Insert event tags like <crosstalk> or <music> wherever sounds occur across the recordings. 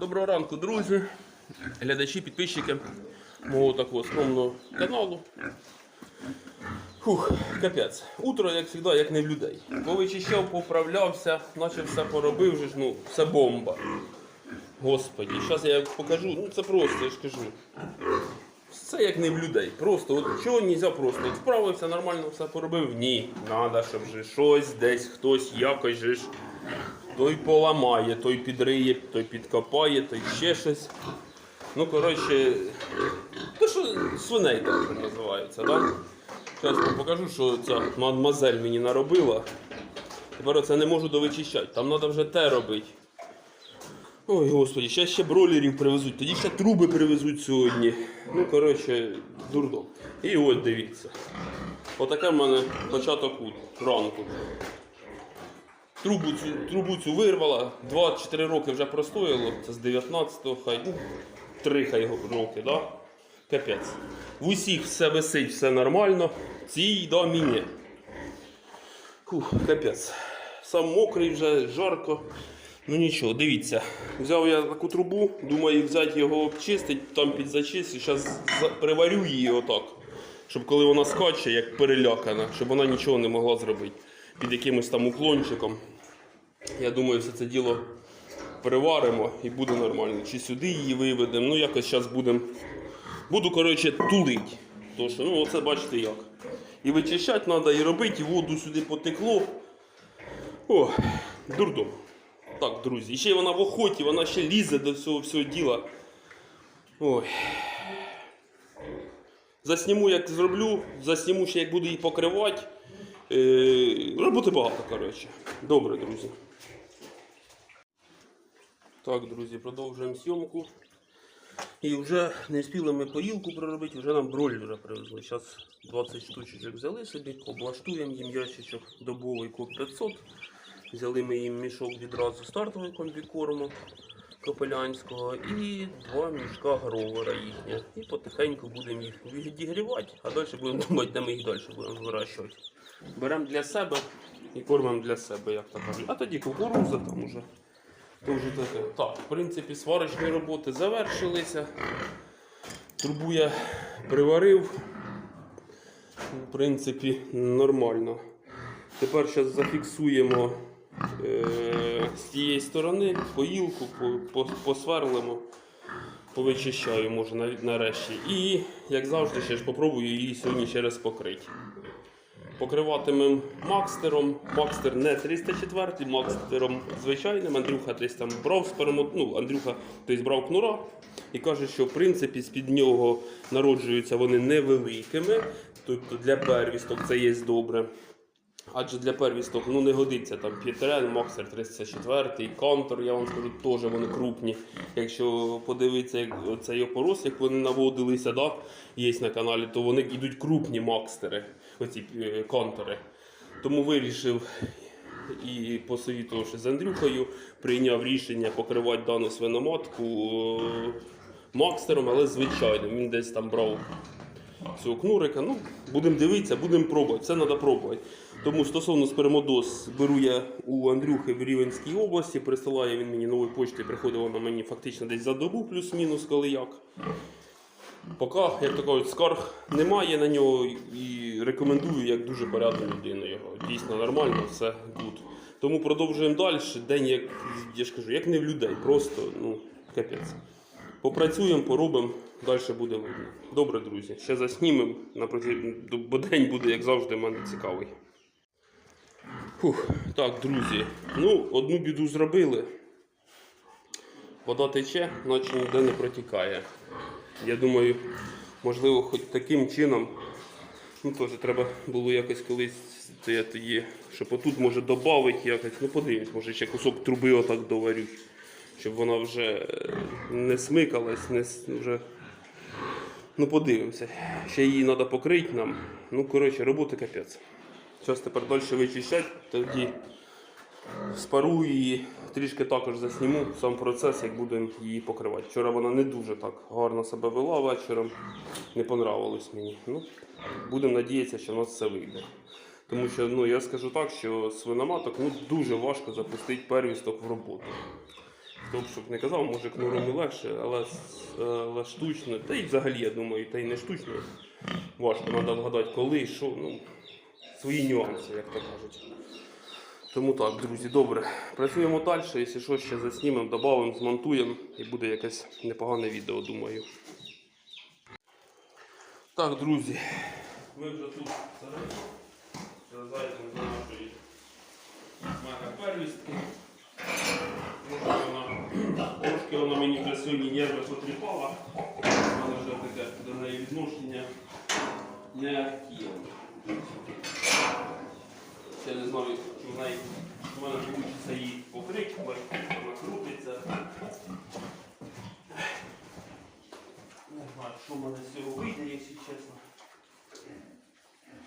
Доброго ранку, друзі, глядачі, підписчики мого такого скромного каналу. Фух, капець. Утро, як завжди, як не в людей. Повичищав, поправлявся, наче все поробив, вже ж, ну, все бомба. Господі, зараз я покажу, ну це просто, я ж кажу. Це як не в людей. Просто от чого нельзя просто. От вправився, нормально все поробив. Ні. Надо, щоб же щось десь хтось якось же ж. Той поламає, той підриє, той підкопає, той ще щось. Ну, коротше, то що свиней так називається, так? Зараз вам покажу, що ця мадмазель мені наробила. Тепер оце не можу довичищати. Там треба вже те робити. Ой, господи, ще ще бролерів привезуть, тоді ще труби привезуть сьогодні. Ну, коротше, дурдом. І ось дивіться. Отаке в мене початок ранку. Трубу цю, трубу цю вирвала, 24 роки вже простояло, це з 19-го, хай, ну, 3 хай роки, да? Капець. В усіх все висить, все нормально. Цій домі ні. Фух, капець. Сам мокрий вже, жарко. Ну нічого, дивіться. Взяв я таку трубу, думаю взяти його обчистити, там підзачистити. Зараз приварю її отак. Щоб коли вона скаче, як перелякана, щоб вона нічого не могла зробити під якимось там уклончиком. Я думаю, все це діло приваримо і буде нормально. Чи сюди її виведемо. Ну якось зараз будемо. Буду, коротше, тулить. То що, ну оце бачите як. І вичищати треба, і робити, і воду сюди потекло. О, дурдом. Так, друзі, і ще вона в охоті, вона ще лізе до цього всього діла. Ой. Засніму, як зроблю, засніму ще, як буду її покривати. Е, роботи багато, коротше. Добре, друзі. Так, друзі, продовжуємо зйомку. І вже не встигли ми поїлку проробити, вже нам бройлера привезли. Зараз 20 штучок взяли собі, облаштуємо їм ящичок добовий коп 500. Взяли ми їм мішок відразу стартовий комбікорму Копелянського і два мішка гровера їхня. І потихеньку будемо їх відігрівати, а далі будемо думати, де ми їх далі будемо вирощувати. Беремо для себе і кормимо для себе, як то кажуть. А тоді кукуруза там уже. То вже таке. Так, в принципі, сварочні роботи завершилися. Трубу я приварив. В принципі, нормально. Тепер зараз зафіксуємо е, з тієї сторони поїлку, по, по, посверлимо, повичищаю, може нарешті. І, як завжди, ще ж попробую її сьогодні ще раз покрити. Покриватимем Макстером. Макстер не 304, Макстером звичайним. Андрюха десь там брав з перемот... ну, Андрюха десь брав кнура і каже, що в принципі з-під нього народжуються вони невеликими. Тобто для первісток це є добре. Адже для первісток ну, не годиться там П'єтрен, Макстер 304, Контор, я вам скажу, теж вони крупні. Якщо подивитися як цей опорос, як вони наводилися, да, є на каналі, то вони йдуть крупні макстери, оці е, контори. Тому вирішив і посовітувавши з Андрюхою, прийняв рішення покривати дану свиноматку е, макстером, але звичайним. Він десь там брав цього кнурика. Ну, будемо дивитися, будемо пробувати. Все треба пробувати. Тому стосовно спермодоз беру я у Андрюхи в Рівенській області, присилає він мені новою почтою, приходить вона мені фактично десь за добу, плюс-мінус, коли як. Поки, як кажуть, скарг немає на нього і рекомендую як дуже порядну людину його. Дійсно нормально, все гуд. Тому продовжуємо далі. День, як я ж кажу, як не в людей, просто ну, капець. Попрацюємо, поробимо, далі буде видно. Добре, друзі. Ще заснімемо, бо день буде, як завжди, в мене цікавий. Фух, так, друзі. Ну, одну біду зробили. Вода тече, наче ніде не протікає. Я думаю, можливо, хоч таким чином. Ну, теж треба було якось колись це тоді, щоб отут може додати якось. Ну подивимось, може ще кусок труби отак доварю, щоб вона вже е, не смикалась, не вже. Ну подивимося. Ще її треба покрити нам. Ну, коротше, роботи капець. Зараз тепер далі вичищати, тоді спарую її, трішки також засніму сам процес, як будемо її покривати. Вчора вона не дуже так гарно себе вела вечором, не понравилось мені. Ну, будемо надіятися, що в нас все вийде. Тому що ну, я скажу так, що свиноматок ну, дуже важко запустити первісток в роботу. Хто щоб не казав, може кнуром і легше, але, але штучно. Та й взагалі, я думаю, та й не штучно. Важко треба вгадати, коли, що, ну, свої нюанси, як то кажуть. Тому так, друзі, добре. Працюємо далі, якщо що, ще заснімемо, додамо, змонтуємо і буде якесь непогане відео, думаю. Так, друзі, ми вже тут всередині. Зайдемо до нашої мега первістки. Вона, трошки вона мені вже сьогодні нерви потріпала. Мене вже таке до неї відношення не активне. Я не знаю, чи вона, чи вона вивчиться її покрикувати, вона крутиться. Не знаю, що в мене з цього вийде, якщо чесно.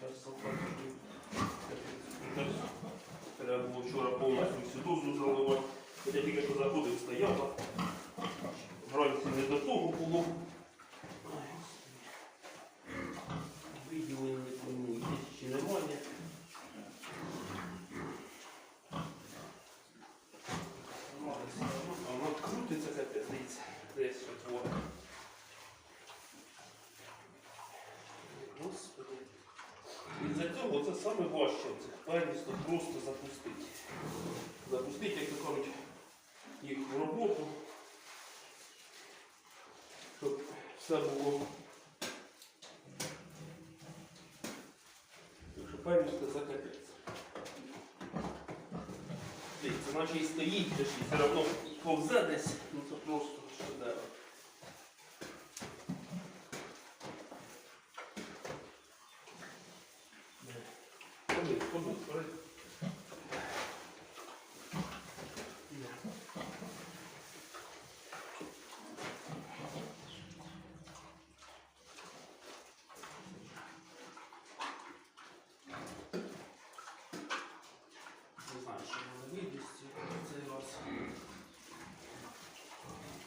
Зараз салфетки. Треба було вчора повністю всю дозу заливати. Я тільки що заходив, стояла. Вранці не до того було. Ай, Господи. Виділення не пойму, є чи немає. Немає все одно. А Вона крутиться, капець, дивіться. Десь що творить. Господи. І за цього це саме важче цих первісток просто запустити. Запустити, як кажуть, їх в роботу, щоб все було. Так що первістка закапеться. Дивіться, наче і стоїть, все одно повзе десь, ну це просто шедевр. Ходи, ходи, ходи. Не знаю, що буде відністю цей раз.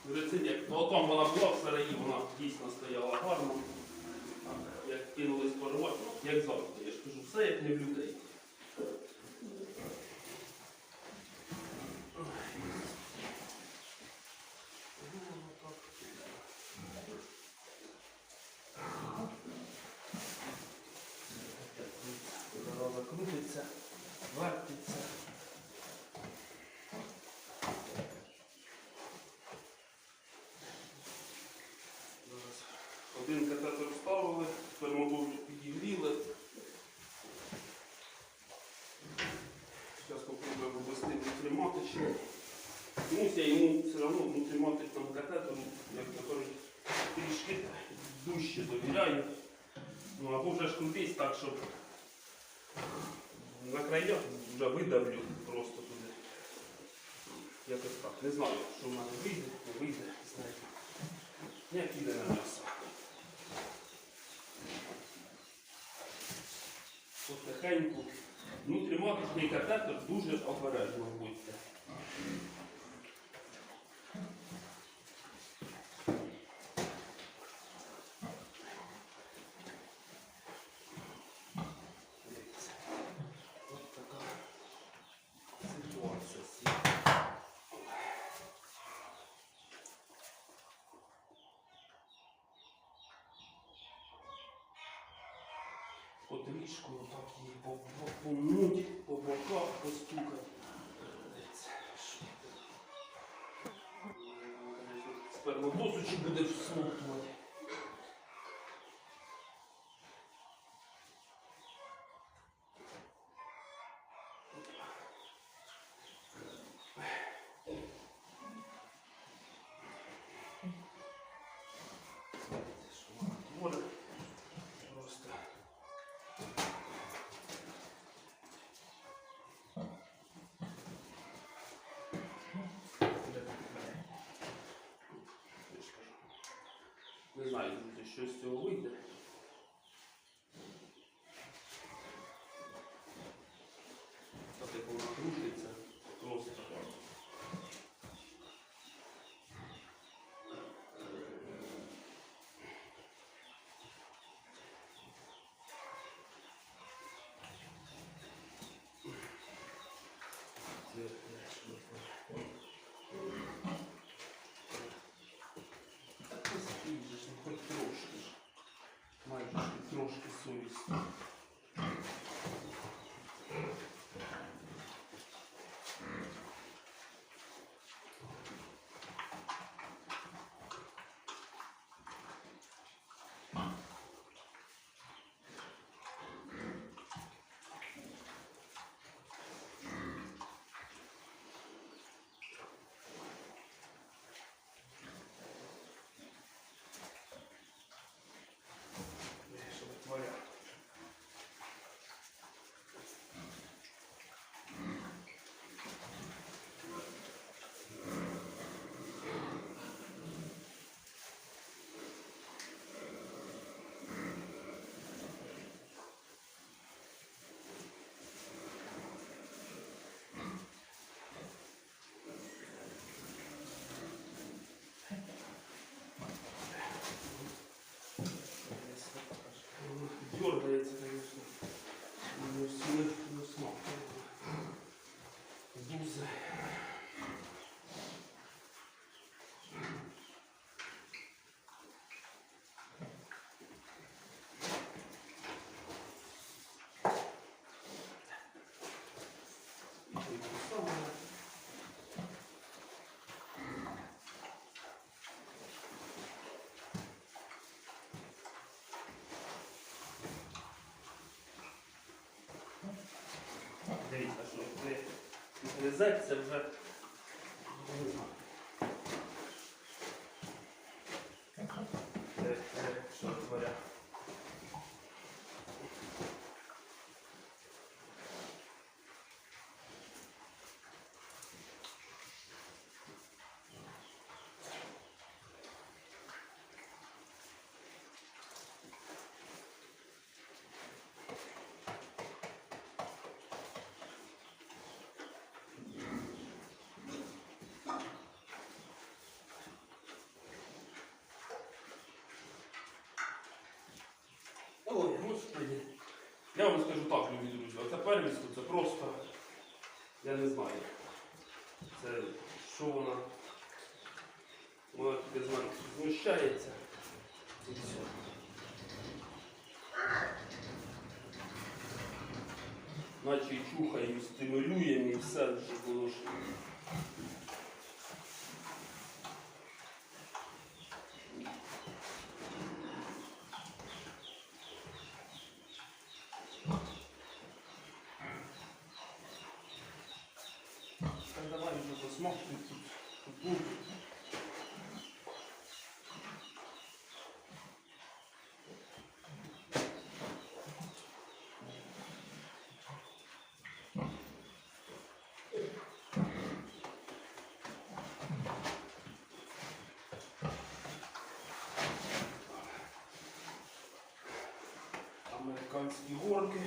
Перед цим, як молоком вона була в сараї, вона дійсно стояла гарно. Як кинулись порвати, ну, як завжди, я ж кажу, все як не в людей. Зараза крутиться, вертиться. Зараз один катетер вставили, сперматозу підігріли. Зараз попробуємо ввести внутріматочну. Комусь я йому все одно внутріматичному катетеру, як то кажуть, трішки дужче довіряю. Ну або вже ж крутись так, щоб на краях вже видавлю просто туди. Якось так. Не знаю, що в мене вийде, не вийде, знаєте. Як піде на м'ясо. Потихеньку. Внутріматичний катетер дуже обережно будьте. Дивіться. От така ситуація. з цим. Потрішку отак її попнуть, по боках постукати. Сперматозу чи буде всмоктувати. Дивіться, що вона творить. Просто. Я ж кажу. Не знаю, що з цього вийде. трошки совість. Гризеться вже. Не знаю. Е, е, Що творя? Ой, господи. Я вам скажу так, любі друзі, оце первістку, це просто, я не знаю. Це що вона? Вона таке знаю, знущається. І все. Наче і чухаємо, стимулюємо і все, щоб було ж. Konfigurke.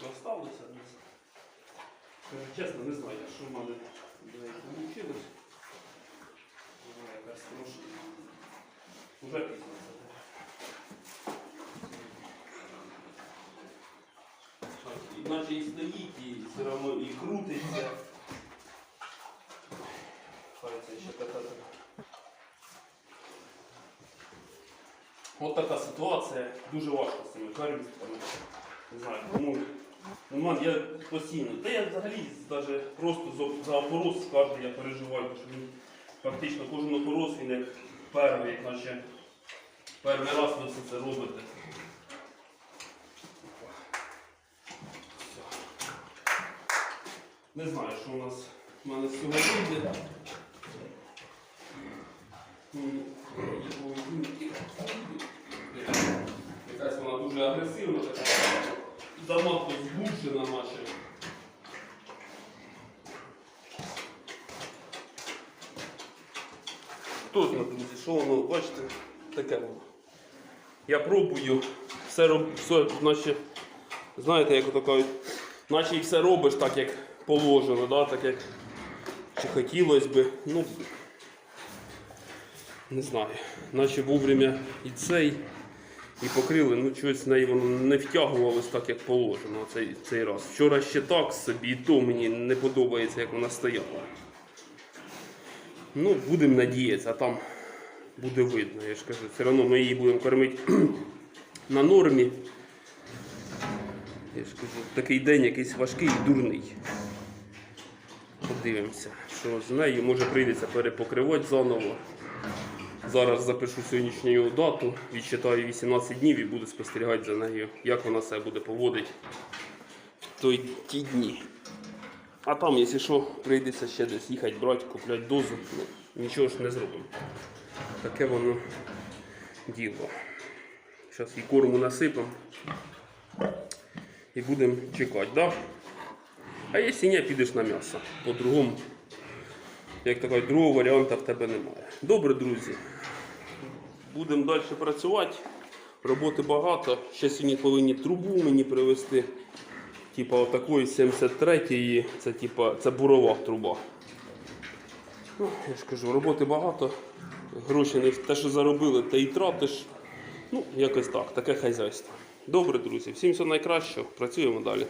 Трошки осталося. не. Скажу чесно, не знаю, що в мене вийшло. Вона якась трошки. Уже пізно це. Так, і стоїть, і все одно і крутиться. Хай це ще катати. От така ситуація. Дуже важко з цими первістками. Не знаю, кому. Ну, ман, я постійно. Та я взагалі навіть просто за, за опорос кожен я переживаю, тому що він фактично кожен опорос він як перший, як наче перший раз ви це робите. Не знаю, що у нас в мене з цього вийде. М, його вінки. Якась вона дуже агресивна, така занадто збуджена наче. Точно, друзі, що воно, бачите, таке воно. Я пробую все роб... все, наче, знаєте, як кажуть, наче і все робиш так, як положено, да? так як чи хотілося би. Ну, не знаю, наче вовремя і цей, і покрили, ну в неї воно не втягувалось так, як положено цей, цей раз. Вчора ще так собі, і то мені не подобається, як вона стояла. Ну, будемо надіятися, а там буде видно. Я ж кажу, все одно ми її будемо кормити <clears throat> на нормі. Я ж кажу, такий день якийсь важкий і дурний. Подивимося, що з нею може прийдеться перепокривати заново. Зараз запишу сьогоднішню дату, відчитаю 18 днів і буду спостерігати за нею, як вона себе буде поводити в той ті дні. А там, якщо що, прийдеться ще десь їхати, брати, купляти дозу, ну, нічого ж не зробимо. Таке воно діло. Зараз і корму насипемо і будемо чекати, да? А якщо ні, підеш на м'ясо. По-другому, як такого другого варіанту в тебе немає. Добре, друзі. Будемо далі працювати. Роботи багато. Ще сьогодні повинні трубу мені привезти. Типа отакої 73-ї, це типа це бурова труба. Ну, я ж кажу, роботи багато. Гроші не те, що заробили, те і тратиш. Ну, якось так, таке хазяйство. Добре, друзі, всім всього найкращого. Працюємо далі.